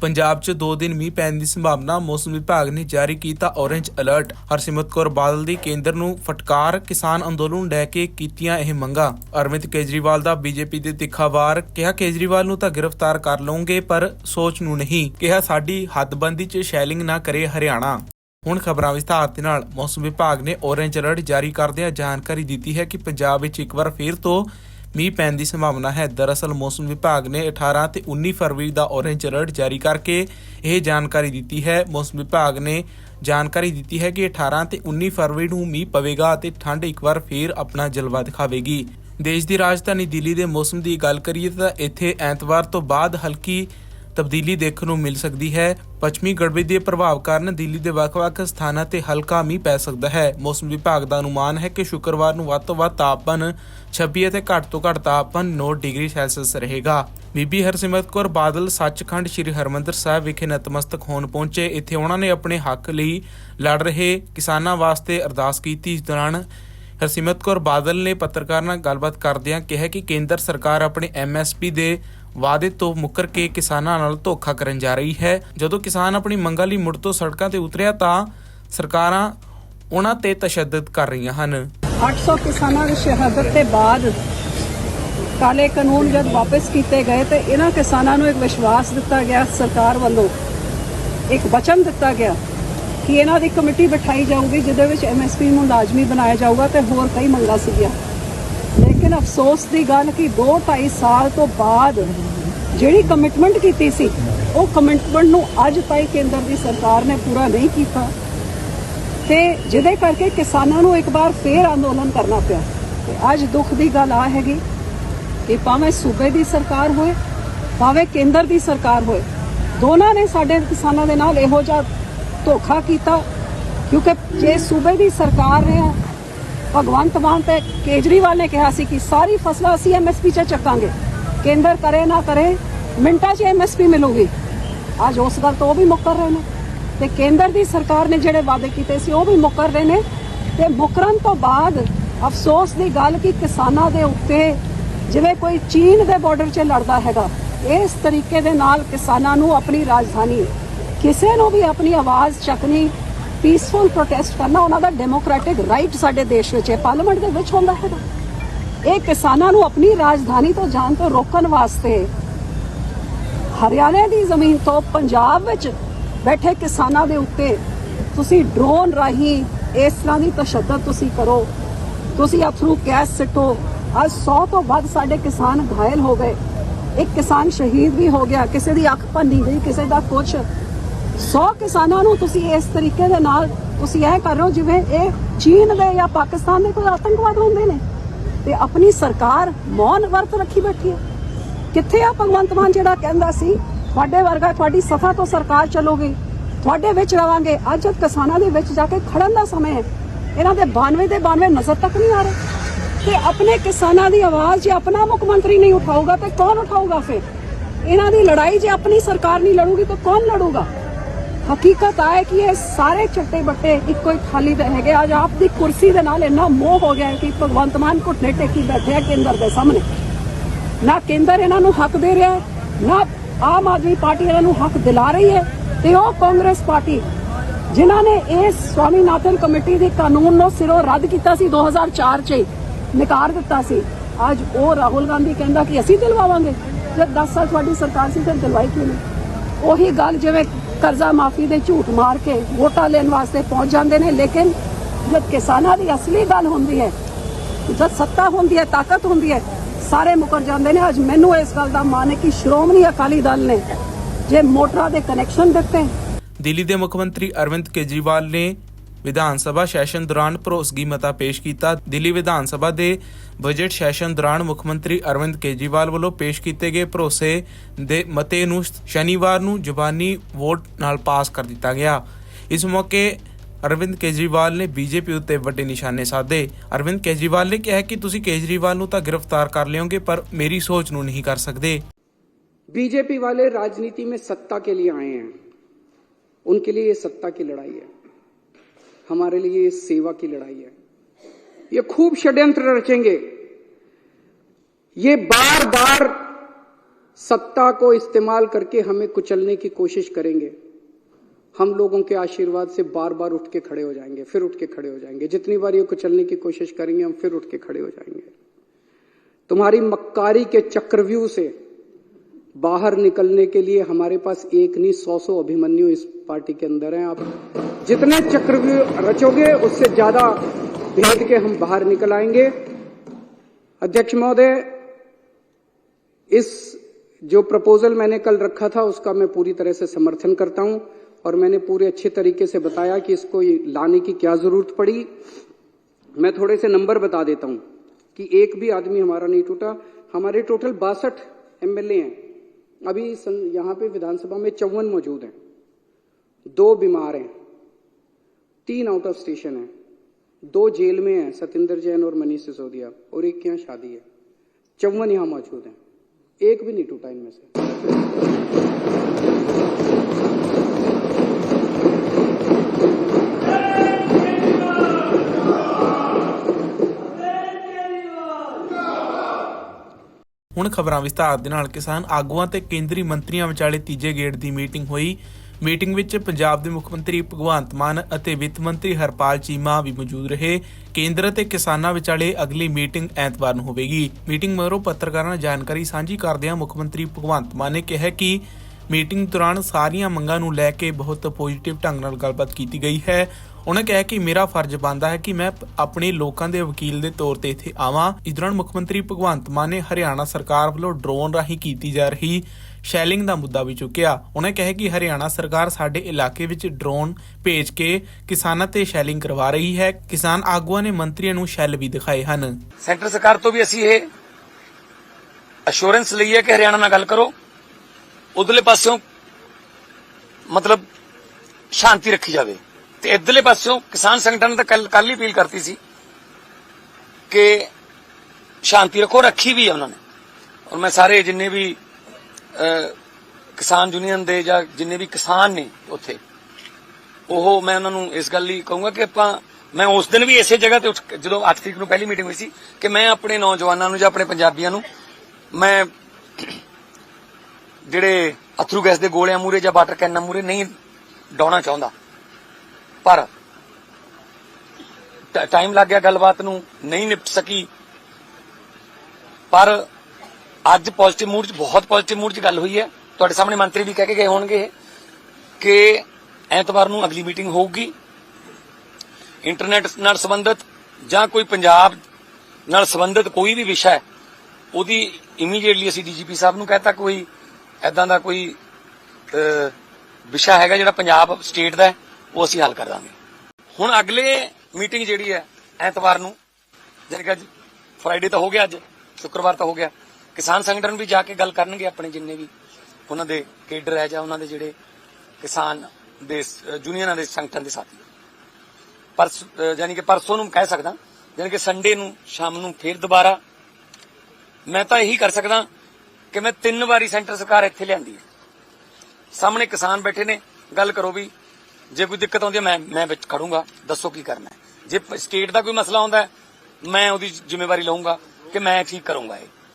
ਪੰਜਾਬ 'ਚ 2 ਦਿਨ ਮੀਂਹ ਪੈਣ ਦੀ ਸੰਭਾਵਨਾ ਮੌਸਮ ਵਿਭਾਗ ਨੇ ਜਾਰੀ ਕੀਤਾ ਔਰੇਂਜ ਅਲਰਟ ਹਰਸਿਮਰਤ ਕੌਰ ਬਾਦਲ ਦੀ ਕੇਂਦਰ ਨੂੰ ਫਟਕਾਰ, ਕਿਸਾਨ ਅੰਦੋਲਨ ਲੈ ਕੇ ਕੀਤੀਆਂ ਇਹ ਮੰਗਾਂ। ਅਰਵਿੰਦ ਕੇਜਰੀਵਾਲ ਦਾ ਬੀਜੇਪੀ ਦੇ ਤਿੱਖਾ ਵਾਰ ਕਿਹਾ ਕੇਜਰੀਵਾਲ ਨੂੰ ਤਾਂ ਗ੍ਰਿਫਤਾਰ ਕਰ ਲਵਾਂਗੇ ਪਰ ਸੋਚ ਨੂੰ ਨਹੀਂ। ਕਿਹਾ ਸਾਡੀ ਹੱਦਬੰਦੀ 'ਚ ਸ਼ੈਲਿੰਗ ਨਾ ਕਰੇ ਹਰਿਆਣਾ। ਹੁਣ ਖਬਰਾਂ ਵਿਸਥਾਰ ਦੇ ਨਾਲ ਮੌਸਮ ਵਿਭਾਗ ਨੇ ਔਰੇਂਜ ਅਲਰਟ ਜਾਰੀ ਕਰਦਿਆਂ ਜਾਣਕਾਰੀ ਦਿੱਤੀ ਹੈ ਕਿ ਪੰਜਾਬ ਵਿੱਚ ਇੱਕ ਵਾਰ ਫੇਰ ਤੋਂ ਮੀਂਹ ਪੈਣ ਦੀ ਸੰਭਾਵਨਾ ਹੈ। ਦਰਅਸਲ ਮੌਸਮ ਵਿਭਾਗ ਨੇ 18 ਤੇ 19 ਫਰਵਰੀ ਦਾ ਔਰੇਂਜ ਅਲਰਟ ਜਾਰੀ ਕਰਕੇ ਇਹ ਜਾਣਕਾਰੀ ਦਿੱਤੀ ਹੈ। ਮੌਸਮ ਵਿਭਾਗ ਨੇ ਜਾਣਕਾਰੀ ਦਿੱਤੀ ਹੈ ਕਿ 18 ਤੇ 19 ਫਰਵਰੀ ਨੂੰ ਮੀਂਹ ਪਵੇਗਾ ਅਤੇ ਠੰਡ ਇੱਕ ਵਾਰ ਫੇਰ ਆਪਣਾ ਜਲਵਾ ਦਿਖਾਵੇਗੀ। ਦੇਸ਼ ਦੀ ਰਾਜਧਾਨੀ ਦਿੱਲੀ ਦੇ ਮੌਸਮ ਦੀ ਗੱਲ ਕਰੀਏ ਤਾਂ ਇੱਥੇ ਐਤਵਾਰ ਤੋਂ ਬਾਅਦ ਹਲਕੀ ਤਬਦੀਲੀ ਦੇਖਣ ਨੂੰ ਮਿਲ ਸਕਦੀ ਹੈ। ਪੱਛਮੀ ਗੜਬੜੀ ਦੇ ਪ੍ਰਭਾਵ ਕਾਰਨ ਦਿੱਲੀ ਦੇ ਵੱਖ-ਵੱਖ ਸਥਾਨਾਂ ਤੇ ਹਲਕਾ ਮੀਂਹ ਪੈ ਸਕਦਾ ਹੈ। ਮੌਸਮ ਵਿਭਾਗ ਦਾ ਅਨੁਮਾਨ ਹੈ ਕਿ ਸ਼ੁੱਕਰਵਾਰ ਨੂੰ ਵੱਧ ਤੋਂ ਵੱਧ ਤਾਪਮਾਨ 26 ਅਤੇ ਘੱਟ ਤੋਂ ਘੱਟ ਤਾਪਮਾਨ 9 ਡਿਗਰੀ ਸੈਲਸੀਅਸ ਰਹੇਗਾ। ਬੀਬੀ ਹਰਸਿਮਰਤ ਕੌਰ ਬਾਦਲ ਸੱਚਖੰਡ ਸ੍ਰੀ ਹਰਮੰਦਰ ਸਾਹਿਬ ਵਿਖੇ ਨਤਮਸਤਕ ਹੋਣ ਪਹੁੰਚੇ। ਇੱਥੇ ਉਹਨਾਂ ਨੇ ਆਪਣੇ ਹੱਕ ਲਈ ਲੜ ਰਹੇ ਕਿਸਾਨਾਂ ਵਾਸਤੇ ਅਰਦਾਸ ਕੀਤੀ। ਇਸ ਦੌਰਾਨ ਹਰਸਿਮਰਤ ਕੌਰ ਬਾਦਲ ਨੇ ਪੱਤਰਕਾਰਾਂ ਨਾਲ ਗੱਲਬਾਤ ਕਰਦਿਆਂ ਕਿਹਾ ਕਿ ਕੇਂਦਰ ਸਰਕਾਰ ਆਪਣੇ ਐਮਐਸਪੀ ਦੇ ਵਾਅਦੇ ਤੋਂ ਮੁੱਕਰ ਕੇ ਕਿਸਾਨਾਂ ਨਾਲ ਧੋਖਾ ਕਰਨ ਜਾ ਰਹੀ ਹੈ। ਜਦੋਂ ਕਿਸਾਨ ਆਪਣੀ ਮੰਗਾਂ ਲਈ ਮੁੜ ਤੋਂ ਸੜਕਾਂ ਤੇ ਉਤਰਿਆ ਤਾਂ ਸਰਕਾਰਾਂ ਉਹਨਾਂ ਤੇ ਤਸ਼ੱਦਦ ਕਰ ਰਹੀਆਂ ਹਨ। 800 ਕਿਸਾਨਾਂ ਦੀ ਸ਼ਹਾਦਤ ਦੇ ਬਾਅਦ ਕਾਲੇ ਕਾਨੂੰਨ ਜਦ ਵਾਪਸ ਕੀਤੇ ਗਏ ਤੇ ਇਹਨਾਂ ਕਿਸਾਨਾਂ ਨੂੰ ਇੱਕ ਵਿਸ਼ਵਾਸ ਦਿੱਤਾ ਗਿਆ, ਸਰਕਾਰ ਵੱਲੋਂ ਇੱਕ ਵਚਨ ਦਿੱਤਾ ਗਿਆ ਕਿ ਇਹਨਾਂ ਦੀ ਕਮੇਟੀ ਬਿਠਾਈ ਜਾਊਗੀ, ਜਿਹਦੇ ਵਿੱਚ ਐਮਐਸਪੀ ਨੂੰ ਲਾਜ਼ਮੀ ਬਣਾਇਆ ਜਾਊਗਾ ਤੇ ਹੋਰ ਕਈ ਮੰਗਾਂ ਸੀਗੀਆਂ। ਲੇਕਿਨ ਅਫਸੋਸ ਦੀ ਗੱਲ ਕਿ 2.5 ਸਾਲ ਤੋਂ ਬਾਅਦ ਜਿਹੜੀ ਕਮਿਟਮੈਂਟ ਕੀਤੀ ਸੀ, ਉਹ ਕਮਿਟਮੈਂਟ ਨੂੰ ਅੱਜ ਤਾਈਂ ਕੇਂਦਰ ਦੀ ਸਰਕਾਰ ਨੇ ਪੂਰਾ ਨਹੀਂ ਕੀਤਾ। ਤੇ ਜਿਹਦੇ ਕਰਕੇ ਕਿਸਾਨਾਂ ਨੂੰ ਇੱਕ ਵਾਰ ਫੇਰ ਅੰਦੋਲਨ ਕਰਨਾ ਪਿਆ। ਤੇ ਅੱਜ ਦੁੱਖ ਦੀ ਗੱਲ ਆ ਹੈਗੀ ਕਿ ਭਾਵੇਂ ਸੂਬੇ ਦੀ ਸਰਕਾਰ ਹੋਏ, ਭਾਵੇਂ ਕੇਂਦਰ ਦੀ ਸਰਕਾਰ ਹੋਏ, ਦੋਨਾਂ ਨੇ ਸਾਡੇ ਕਿਸਾਨਾਂ ਦੇ ਨਾਲ ਇਹੋ ਜਿਹਾ ਧੋਖਾ ਕੀਤਾ, ਕਿਉਂਕਿ ਜੇ ਸੂਬੇ ਦੀ ਸਰਕਾਰ ਨੇ ਭਗਵੰਤ ਮਾਨ ਤੇ ਕੇਜਰੀਵਾਲ ਨੇ ਕਿਹਾ ਸੀ ਕਿ ਸਾਰੀ ਫਸਲਾਂ ਅਸੀਂ ਐਮਐਸਪੀ 'ਚ ਚੱਕਾਂਗੇ। ਕੇਂਦਰ ਕਰੇ ਨਾ ਕਰੇ, ਮਿੰਟਾਂ 'ਚ ਐਮਐਸਪੀ ਮਿਲੂਗੀ। ਅੱਜ ਉਸ ਗੱਲ ਤੋਂ ਉਹ ਵੀ ਮੁੱਕਰ ਰਹੇ ਨੇ। ਤੇ ਕੇਂਦਰ ਦੀ ਸਰਕਾਰ ਨੇ ਜਿਹੜੇ ਵਾਅਦੇ ਕੀਤੇ ਸੀ, ਉਹ ਵੀ ਮੁੱਕਰ ਰਹੇ ਨੇ। ਤੇ ਮੁੱਕਰਨ ਤੋਂ ਬਾਅਦ ਅਫਸੋਸ ਦੀ ਗੱਲ ਕਿ ਕਿਸਾਨਾਂ ਦੇ ਉੱਤੇ ਜਿਵੇਂ ਕੋਈ ਚੀਨ ਦੇ ਬਾਰਡਰ 'ਚ ਲੜਦਾ ਹੈਗਾ, ਇਸ ਤਰੀਕੇ ਦੇ ਨਾਲ ਕਿਸਾਨਾਂ ਨੂੰ ਆਪਣੀ ਰਾਜਧਾਨੀ, ਕਿਸੇ ਨੂੰ ਵੀ ਆਪਣੀ ਆਵਾਜ਼ ਚੱਕਣੀ ਪੀਸਫੁਲ ਪ੍ਰੋਟੈਸਟ ਕਰਨਾ ਉਹਨਾਂ ਦਾ ਡੈਮੋਕ੍ਰੈਟਿਕ ਰਾਈਟ ਸਾਡੇ ਦੇਸ਼ ਵਿੱਚ ਹੈ। ਪਾਰਲੀਮੈਂਟ ਦੇ ਵਿੱਚ ਹੁੰਦਾ ਹੈਗਾ। ਇਹ ਕਿਸਾਨਾਂ ਨੂੰ ਆਪਣੀ ਰਾਜਧਾਨੀ ਤੋਂ ਜਾਣ ਤੋਂ ਰੋਕਣ ਵਾਸਤੇ ਹਰਿਆਣੇ ਦੀ ਜ਼ਮੀਨ ਤੋਂ ਪੰਜਾਬ ਵਿੱਚ ਬੈਠੇ ਕਿਸਾਨਾਂ ਦੇ ਉੱਤੇ ਤੁਸੀਂ ਡਰੋਨ ਰਾਹੀਂ ਇਸ ਤਰ੍ਹਾਂ ਦੀ ਤਸ਼ੱਦਦ ਤੁਸੀਂ ਕਰੋ। ਤੁਸੀਂ ਅਥਰੂ ਗੈਸ ਸਿੱਟੋ। ਅੱਜ 100 ਤੋਂ ਵੱਧ ਸਾਡੇ ਕਿਸਾਨ ਘਾਇਲ ਹੋ ਗਏ। ਇੱਕ ਕਿਸਾਨ ਸ਼ਹੀਦ ਵੀ ਹੋ ਗਿਆ। ਕਿਸੇ ਦੀ ਅੱਖ ਭੰਨੀ ਗਈ, ਕਿਸੇ ਦਾ ਕੁਛ 100 ਕਿਸਾਨਾਂ ਨੂੰ ਤੁਸੀਂ ਇਸ ਤਰੀਕੇ ਦੇ ਨਾਲ ਤੁਸੀਂ ਇਹ ਕਰ ਰਹੇ ਹੋ, ਜਿਵੇਂ ਇਹ ਚੀਨ ਦੇ ਜਾਂ ਪਾਕਿਸਤਾਨ ਦੇ ਕੋਈ ਆਤੰਕਵਾਦ ਹੁੰਦੇ ਨੇ ਤੇ ਆਪਣੀ ਸਰਕਾਰ ਮੌਨ ਵਰਤ ਰੱਖੀ ਬੈਠੀ ਹੈ। ਕਿੱਥੇ ਆ ਭਗਵੰਤ ਮਾਨ ਜਿਹੜਾ ਕਹਿੰਦਾ ਸੀ, ਤੁਹਾਡੇ ਵਰਗਾ ਤੁਹਾਡੀ ਸਫਾ ਤੋਂ ਸਰਕਾਰ ਚੱਲੋਗੀ, ਤੁਹਾਡੇ ਵਿੱਚ ਰਵਾਂਗੇ, ਅੱਜ ਕਿਸਾਨਾਂ ਦੇ ਵਿੱਚ ਜਾ ਕੇ ਖੜਨ ਦਾ ਸਮਾਂ ਹੈ। ਇਹਨਾਂ ਦੇ 92 ਦੇ 92 ਨਜ਼ਰ ਤੱਕ ਨਹੀਂ ਆ ਰਹੇ। ਤੇ ਆਪਣੇ ਕਿਸਾਨਾਂ ਦੀ ਆਵਾਜ਼ ਜੇ ਆਪਣਾ ਮੁੱਖ ਮੰਤਰੀ ਨਹੀਂ ਉਠਾਊਗਾ ਤੇ ਕੌਣ ਉਠਾਊਗਾ ਫਿਰ? ਇਹਨਾਂ ਦੀ ਲੜਾਈ ਜੇ ਆਪਣੀ ਸਰਕਾਰ ਨਹੀਂ ਲੜੂਗੀ ਤਾਂ ਕੌਣ ਲੜੂਗਾ? ਹਕੀਕਤ ਆ ਹੈ ਕਿ ਇਹ ਸਾਰੇ ਚੱਟੇ ਬੱਟੇ ਇੱਕੋ ਹੀ ਖਾਲੀ ਰਹਿ ਗਏ ਅੱਜ ਆਪ ਦੀ ਕੁਰਸੀ ਦੇ ਨਾਲ ਇੰਨਾ ਮੋਹ ਹੋ ਗਿਆ ਕਿ ਭਗਵੰਤ ਮਾਨ ਘੁੱਟਨੇ ਟੇਕੀ ਬੈਠੇ ਆ ਕੇਂਦਰ ਦੇ ਸਾਹਮਣੇ। ਨਾ ਕੇਂਦਰ ਇਹਨਾਂ ਨੂੰ ਹੱਕ ਦੇ ਰਿਹਾ ਨਾ ਆਮ ਆਦਮੀ ਪਾਰਟੀ ਇਹਨਾਂ ਨੂੰ ਹੱਕ ਦਿਲਾ ਰਹੀ ਹੈ ਤੇ ਉਹ ਕਾਂਗਰਸ ਪਾਰਟੀ ਜਿਨ੍ਹਾਂ ਨੇ ਇਸ ਸਵਾਮੀਨਾਥਨ ਕਮੇਟੀ ਦੇ ਕਾਨੂੰਨ ਨੂੰ ਸਿਰੋਂ ਰੱਦ ਕੀਤਾ ਸੀ 2004 ਚ ਹੀ, ਨਕਾਰ ਦਿੱਤਾ ਸੀ। ਅੱਜ ਉਹ ਰਾਹੁਲ ਗਾਂਧੀ ਕਹਿੰਦਾ ਕਿ ਅਸੀਂ ਦਿਲਵਾਵਾਂਗੇ। ਜਦ 10 ਸਾਲ ਤੁਹਾਡੀ ਸਰਕਾਰ ਸੀ ਫਿਰ ਦਿਲਵਾਈ ਕਿਉਂ ਨਹੀਂ? ਉਹੀ ਗੱਲ ਜਿਵੇਂ ਕਰਜ਼ਾ ਮਾਫੀ ਦੇ ਝੂਠ ਮਾਰ ਕੇ ਵੋਟਾਂ ਲੈਣ ਵਾਸਤੇ ਪਹੁੰਚ ਜਾਂਦੇ ਨੇ, ਲੇਕਿਨ ਜਦ ਕਿਸਾਨਾਂ ਦੀ ਅਸਲੀ ਗੱਲ ਹੁੰਦੀ ਹੈ, ਜਦ ਸੱਤਾ ਹੁੰਦੀ ਹੈ, ਤਾਕਤ ਹੁੰਦੀ ਹੈ, ਸਾਰੇ ਮੁਕਰ ਜਾਂਦੇ ਨੇ। ਅੱਜ ਮੈਨੂੰ ਇਸ ਗੱਲ ਦਾ ਮਾਣ ਹੈ ਕਿ ਸ਼੍ਰੋਮਣੀ ਅਕਾਲੀ ਦਲ ਨੇ ਜੇ ਮੋਟਰਾਂ ਦੇ ਕਨੈਕਸ਼ਨ ਦਿੱਤੇ। ਦਿੱਲੀ ਦੇ ਮੁੱਖ ਮੰਤਰੀ ਅਰਵਿੰਦ ਕੇਜਰੀਵਾਲ ਨੇ ਵਿਧਾਨ ਸਭਾ ਸੈਸ਼ਨ ਦੌਰਾਨ ਭਰੋਸਗੀ ਮਤਾ ਪੇਸ਼ ਕੀਤਾ ਦਿੱਲੀ ਵਿਧਾਨ ਸਭਾ ਦੇ ਬਜਟ ਸੈਸ਼ਨ ਦੌਰਾਨ ਮੁੱਖ ਮੰਤਰੀ ਅਰਵਿੰਦ ਕੇਜਰੀਵਾਲ ਵੱਲੋਂ ਪੇਸ਼ ਕੀਤੇ ਗਏ ਭਰੋਸੇ ਦੇ ਮਤੇ ਨੂੰ ਸ਼ਨੀਵਾਰ ਨੂੰ ਜ਼ੁਬਾਨੀ ਵੋਟ ਨਾਲ ਪਾਸ ਕਰ ਦਿੱਤਾ ਗਿਆ ਇਸ ਮੌਕੇ ਅਰਵਿੰਦ ਕੇਜਰੀਵਾਲ ਨੇ ਬੀਜੇਪੀ ਉੱਤੇ ਵੱਡੇ ਨਿਸ਼ਾਨੇ ਸਾਧੇ ਅਰਵਿੰਦ ਕੇਜਰੀਵਾਲ ਨੇ ਕਿਹਾ ਕਿ ਤੁਸੀਂ ਕੇਜਰੀਵਾਲ ਨੂੰ ਤਾਂ ਗ੍ਰਿਫਤਾਰ ਕਰ ਲਿਓਗੇ ਪਰ ਮੇਰੀ ਸੋਚ ਨੂੰ ਨਹੀਂ ਕਰ ਸਕਦੇ बीजेपी वाले राजनीति में सत्ता के लिए आए हैं उनके लिए ये सत्ता की लड़ाई है हमारे लिए ये सेवा की लड़ाई है। ये खूब षड्यंत्र रचेंगे। ये बार बार सत्ता को इस्तेमाल करके हमें कुचलने की कोशिश करेंगे। हम लोगों के आशीर्वाद से बार बार उठ के खड़े हो जाएँगे, फिर उठ के खड़े हो जाएँगे। जितनी बार ये कुचलने की कोशिश करेंगे, हम फिर उठ के खड़े हो जाएँगे। तुम्हारी मक्कारी के चक्रव्यूह से बाहर निकलने के लिए हमारे पास एक नहीं सौ सौ अभिमन्यु इस पार्टी के अंदर हैं। आप जितने चक्रव्यूह रचोगे, उससे ज़्यादा भेद के हम बाहर निकल आएँगे। अध्यक्ष महोदय, इस जो प्रपोजल मैंने कल रखा था, उसका मैं पूरी तरह से समर्थन करता हूँ और मैंने पूरे अच्छे तरीके से बताया कि इसको लाने की क्या ज़रूरत पड़ी। मैं थोड़े से नंबर बता देता हूँ कि एक भी आदमी हमारा नहीं टूटा। हमारे टोटल बासठ एमएलए हैं। अभी यहाँ पे विधानसभा में चौवन मौजूद हैं। दो बीमार हैं, तीन आउट ऑफ़ स्टेशन हैं, दो जेल में हैं, सतेंद्र जैन और मनीष सिसोदिया, और एक यहाँ शादी है। चौवन यहाँ मौजूद हैं, एक भी नहीं टूटा इनमें से। ਹੁਣ ਖਬਰਾਂ ਵਿਸਤਾਰ ਦੇ ਨਾਲ ਕਿਸਾਨ ਆਗੂਆਂ ਤੇ ਕੇਂਦਰੀ ਮੰਤਰੀਆਂ ਵਿਚਾਲੇ ਤੀਜੇ ਗੇੜ ਦੀ ਮੀਟਿੰਗ ਹੋਈ। ਮੀਟਿੰਗ ਵਿੱਚ ਪੰਜਾਬ ਦੇ ਮੁੱਖ ਮੰਤਰੀ ਭਗਵੰਤ ਮਾਨ ਅਤੇ ਵਿੱਤ ਮੰਤਰੀ ਹਰਪਾਲ ਚੀਮਾ ਵੀ ਮੌਜੂਦ ਰਹੇ। ਕੇਂਦਰ ਅਤੇ ਕਿਸਾਨਾਂ ਵਿਚਾਲੇ ਅਗਲੀ ਮੀਟਿੰਗ ਐਤਵਾਰ ਨੂੰ ਹੋਵੇਗੀ। ਮੀਟਿੰਗ ਮਗਰੋਂ ਪੱਤਰਕਾਰਾਂ ਨਾਲ ਜਾਣਕਾਰੀ ਸਾਂਝੀ ਕਰਦਿਆਂ ਮੁੱਖ ਮੰਤਰੀ ਭਗਵੰਤ ਮਾਨ ਨੇ ਕਿਹਾ ਕਿ ਮੀਟਿੰਗ ਦੌਰਾਨ ਸਾਰੀਆਂ ਮੰਗਾਂ ਨੂੰ ਲੈ ਕੇ ਬਹੁਤ ਪੋਜ਼ਿਟਿਵ ਢੰਗ ਨਾਲ ਗੱਲਬਾਤ ਕੀਤੀ ਗਈ ਹੈ। ਉਹਨਾਂ ਕਿਹਾ ਕਿ ਮੇਰਾ ਫਰਜ਼ ਬਣਦਾ ਹੈ ਕਿ ਮੈਂ ਆਪਣੇ ਲੋਕਾਂ ਦੇ ਵਕੀਲ ਦੇ ਤੌਰ ਤੇ ਇੱਥੇ ਆਵਾਂ। ਇਸ ਦੌਰਾਨ ਮੁੱਖ ਮੰਤਰੀ ਭਗਵੰਤ ਮਾਨ ਨੇ ਹਰਿਆਣਾ ਸਰਕਾਰ ਵੱਲੋਂ ਡਰੋਨ ਰਾਹੀਂ ਕੀਤੀ ਜਾ ਰਹੀ ਸ਼ੈਲਿੰਗ ਦਾ ਮੁੱਦਾ ਵੀ ਚੁੱਕਿਆ। ਉਹਨਾਂ ਕਿਹਾ ਕਿ ਹਰਿਆਣਾ ਸਰਕਾਰ ਸਾਡੇ ਇਲਾਕੇ ਵਿੱਚ ਡਰੋਨ ਭੇਜ ਕੇ ਕਿਸਾਨਾਂ ਤੇ ਸ਼ੈਲਿੰਗ ਕਰਵਾ ਰਹੀ ਹੈ। ਕਿਸਾਨ ਆਗੂਆਂ ਨੇ ਮੰਤਰੀਆਂ ਨੂੰ ਸ਼ੈਲ ਵੀ ਦਿਖਾਏ ਹਨ। ਸੈਂਟਰ ਸਰਕਾਰ ਤੋਂ ਵੀ ਅਸੀਂ ਇਹ ਅਸ਼ੋਰੈਂਸ ਲਈ ਹੈ ਕਿ ਹਰਿਆਣਾ ਨਾਲ ਗੱਲ ਕਰੋ। ਉਧਰਲੇ ਪਾਸਿਓਂ ਮਤਲਬ ਸ਼ਾਂਤੀ ਰੱਖੀ ਜਾਵੇ। ਤੇ ਇਧਰਲੇ ਪਾਸਿਓਂ ਕਿਸਾਨ ਸੰਗਠਨ ਤਾਂ ਕੱਲ ਕੱਲ ਹੀ ਅਪੀਲ ਕਰਤੀ ਸੀ ਕਿ ਸ਼ਾਂਤੀ ਰੱਖੋ, ਰੱਖੀ ਵੀ ਹੈ ਉਹਨਾਂ ਨੇ। ਔਰ ਮੈਂ ਸਾਰੇ ਜਿੰਨੇ ਵੀ ਕਿਸਾਨ ਯੂਨੀਅਨ ਦੇ ਜਾਂ ਜਿੰਨੇ ਵੀ ਕਿਸਾਨ ਨੇ ਉੱਥੇ, ਉਹ ਮੈਂ ਉਹਨਾਂ ਨੂੰ ਇਸ ਗੱਲ ਲਈ ਕਹੂੰਗਾ ਕਿ ਆਪਾਂ, ਮੈਂ ਉਸ ਦਿਨ ਵੀ ਇਸੇ ਜਗ੍ਹਾ ਤੇ ਉੱਠ ਜਦੋਂ 8 ਤਰੀਕ ਨੂੰ ਪਹਿਲੀ ਮੀਟਿੰਗ ਹੋਈ ਸੀ, ਕਿ ਮੈਂ ਆਪਣੇ ਨੌਜਵਾਨਾਂ ਨੂੰ ਜਾਂ ਆਪਣੇ ਪੰਜਾਬੀਆਂ ਨੂੰ, ਮੈਂ ਜਿਹੜੇ ਅਥਰੂ ਗੈਸ ਦੇ ਗੋਲਿਆਂ ਮੂਰੇ ਜਾਂ ਵਾਟਰ ਕੈਨਾਂ ਮੂਰੇ ਨਹੀਂ ਡਾਉਣਾ ਚਾਹੁੰਦਾ। ਪਰ ਟਾਈਮ ਲੱਗ ਗਿਆ ਗੱਲਬਾਤ ਨੂੰ ਨਹੀਂ ਨਿਪਟ ਸਕੀ। ਪਰ ਅੱਜ ਪੋਜ਼ਿਟਿਵ ਮੂਡ 'ਚ, ਬਹੁਤ ਪੋਜ਼ਿਟਿਵ ਮੂਡ 'ਚ ਗੱਲ ਹੋਈ ਹੈ। ਤੁਹਾਡੇ ਸਾਹਮਣੇ ਮੰਤਰੀ ਵੀ ਕਹਿ ਕੇ ਗਏ ਹੋਣਗੇ ਕਿ ਐਤਵਾਰ ਨੂੰ ਅਗਲੀ ਮੀਟਿੰਗ ਹੋਊਗੀ। ਇੰਟਰਨੈਟ ਨਾਲ ਸੰਬੰਧਿਤ ਜਾਂ ਕੋਈ ਪੰਜਾਬ ਨਾਲ ਸੰਬੰਧਿਤ ਕੋਈ ਵੀ ਵਿਸ਼ਾ ਹੈ, ਉਹਦੀ ਇਮੀਡੀਏਟਲੀ ਅਸੀਂ ਡੀਜੀਪੀ ਸਾਹਿਬ ਨੂੰ ਕਹਤਾ ਕੋਈ ਐਦਾਂ ਦਾ ਕੋਈ ਵਿਸ਼ਾ ਹੈਗਾ ਜਿਹੜਾ ਪੰਜਾਬ ਸਟੇਟ ਦਾ ਉਹ ਅਸੀਂ ਹੱਲ ਕਰ ਦਾਂਗੇ। ਹੁਣ ਅਗਲੇ ਮੀਟਿੰਗ ਜਿਹੜੀ ਹੈ, ਐਤਵਾਰ ਨੂੰ, ਜਾਣੀ ਕਿ ਅੱਜ ਫਰਾਈਡੇ ਤਾਂ ਹੋ ਗਿਆ ਅੱਜ, ਸ਼ੁੱਕਰਵਾਰ ਤਾਂ ਹੋ ਗਿਆ, ਕਿਸਾਨ ਸੰਗਠਨ ਵੀ ਜਾ ਕੇ ਗੱਲ ਕਰਨਗੇ ਆਪਣੇ ਜਿੰਨੇ ਵੀ ਉਹਨਾਂ ਦੇ ਕੇਡਰ ਹੈ ਜਾਂ ਉਹਨਾਂ ਦੇ ਜਿਹੜੇ ਕਿਸਾਨ ਦੇ ਸ- ਯੂਨੀਅਨਾਂ ਦੇ ਸੰਗਠਨ ਦੇ ਸਾਥੀ। ਪਰਸ ਅਹ ਯਾਨੀ ਕਿ ਪਰਸੋਂ ਨੂੰ ਕਹਿ ਸਕਦਾ ਯਾਨੀ ਕਿ ਸੰਡੇ ਨੂੰ, ਸ਼ਾਮ ਨੂੰ ਫੇਰ ਦੁਬਾਰਾ, ਮੈਂ ਤਾਂ ਇਹੀ ਕਰ ਸਕਦਾ ਕਿ ਮੈਂ ਤਿੰਨ ਵਾਰੀ ਸੈਂਟਰ ਸਰਕਾਰ ਇੱਥੇ ਲਿਆਂਦੀ ਹੈ। ਸਾਹਮਣੇ ਕਿਸਾਨ ਬੈਠੇ ਨੇ, ਗੱਲ ਕਰੋ ਵੀ, ਜੇ ਕੋਈ ਦਿੱਕਤ ਆਉਂਦੀ ਹੈ, ਮੈਂ ਮੈਂ ਵਿੱਚ ਖੜੂੰਗਾ, ਦੱਸੋ ਕੀ ਕਰਨਾ ਹੈ। ਜੇ ਸਟੇਟ ਦਾ ਕੋਈ ਮਸਲਾ ਆਉਂਦਾ ਹੈ, ਮੈਂ ਉਹਦੀ ਜ਼ਿੰਮੇਵਾਰੀ ਲਵਾਂਗਾ ਕਿ ਮੈਂ ਠੀਕ ਕਰੂੰਗਾ ਇਹ।